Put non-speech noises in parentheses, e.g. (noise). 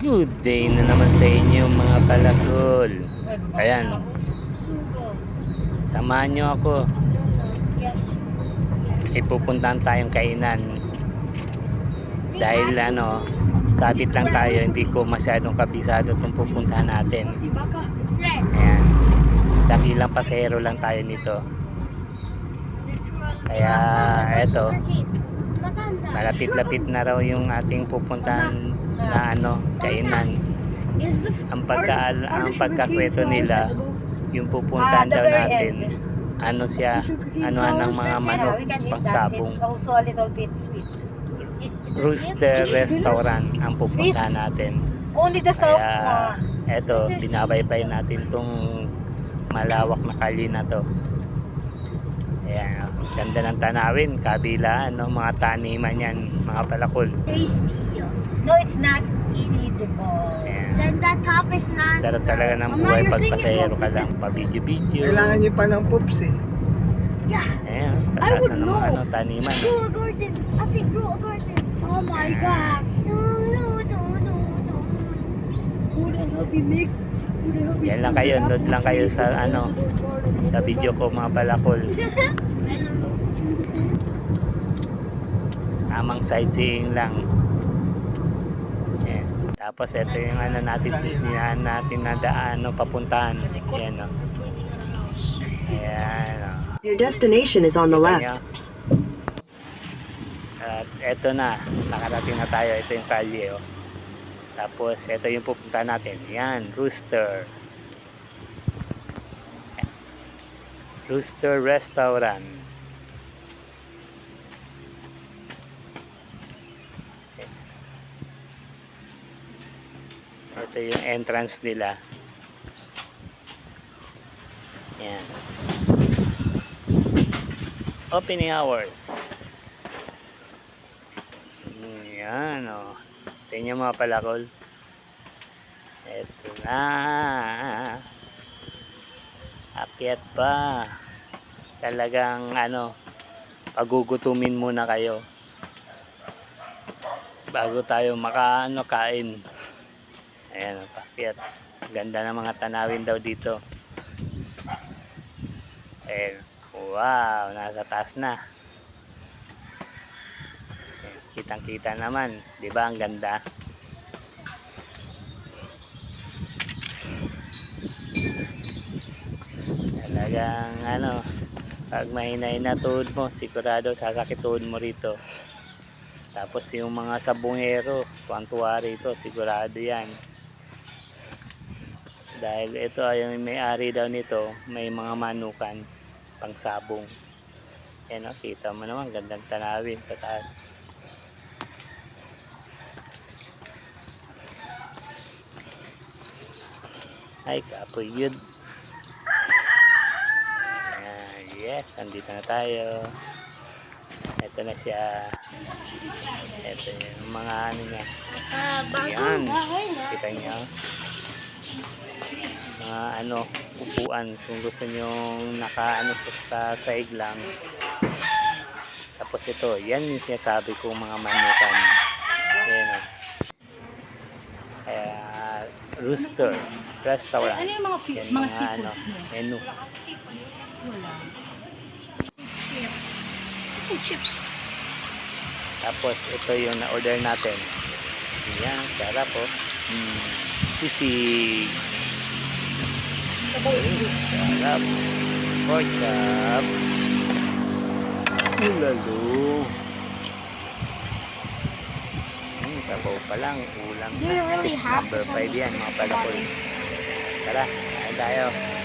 Good day na naman sa inyo mga palakol. Ayan, samahan nyo ako. Ipupuntahan tayong kainan. Dahil ano, sabit lang tayo, hindi ko masyadong kabisado kung pupuntahan natin. Ayan, dakilang pasero lang tayo nito. Kaya eto, malapit-lapit na raw yung ating pupuntahan na ano, kainan. Is the Ang pagka ang pagkakwento nila, yung pupuntahan Ah, daw natin, ano siya, ano ng mga manok, pangsabong. Rooster Restaurant ang pupuntahan natin. Only the soft Kaya, eto, binabaybay natin tong malawak na kali na to. Ayan, ganda ng tanawin, kabila, ano, mga taniman yan, mga palakol. tasty. No, it's not inedible. Then the top is not. Sarap talaga ng Mama, buhay you're pag singing pasahero ka lang, pa-video-video. Kailangan nyo pa ng poops eh. Yeah. Ayan, I would na ng mga know. ano, taniman. Grow a garden. I think grow a garden. Oh my god. No, no, no, no, no. Who the help you make? Who the help Yan lang kayo, nood lang kayo sa ano, sa video ko mga palakol. (laughs) Tamang sightseeing lang. Tapos ito yung ano natin, sinihan natin na daan, no, papuntahan. Ayan, no. Ayan, no. Your destination is on the left. At eto na, nakarating na tayo. Ito yung kalye, oh. Tapos, ito yung pupunta natin. Yan, Rooster. Rooster Restaurant. Ito yung entrance nila. Yan. Opening hours. Yan, o. Oh. Tingnan mga palakol. Eto na. Akyat pa. Talagang, ano, pagugutumin muna kayo. Bago tayo makaano kain. Ayan, o, pakyat. Ganda ng mga tanawin daw dito. Ayan. Wow, nasa taas na. Kitang kita naman, 'di ba? Ang ganda. Talagang ano, pag mahinay na tuhod mo, sigurado sasakit tuhod mo rito. Tapos yung mga sabungero, tuwan-tuwa rito, sigurado yan. Dahil ito ay may-ari daw nito, may mga manukan pangsabong. Yan o, kita mo naman, gandang tanawin sa taas. Ay, kapoy yun. Ah, yes, andito na tayo. Ito na siya. Ito yung mga ano niya. Yan. Kita niyo. Mga ano, upuan. Kung gusto niyo naka ano sa, sa saig lang. Tapos ito, yan yung sinasabi kong mga manukan. Ayan o. Kaya, Rooster Restaurant. Ano yung mga, Yan mga mga ano, seafoods niya? menu. Wala. Chips. Tapos ito yung na-order natin. Yan, sarap po. Mm, sisig. Sarap. Pork chop. Ulalo. Hmm, sabaw pa lang. Ulam na. really Soup number to 5 yan, mga palakol. Tara, kain tayo.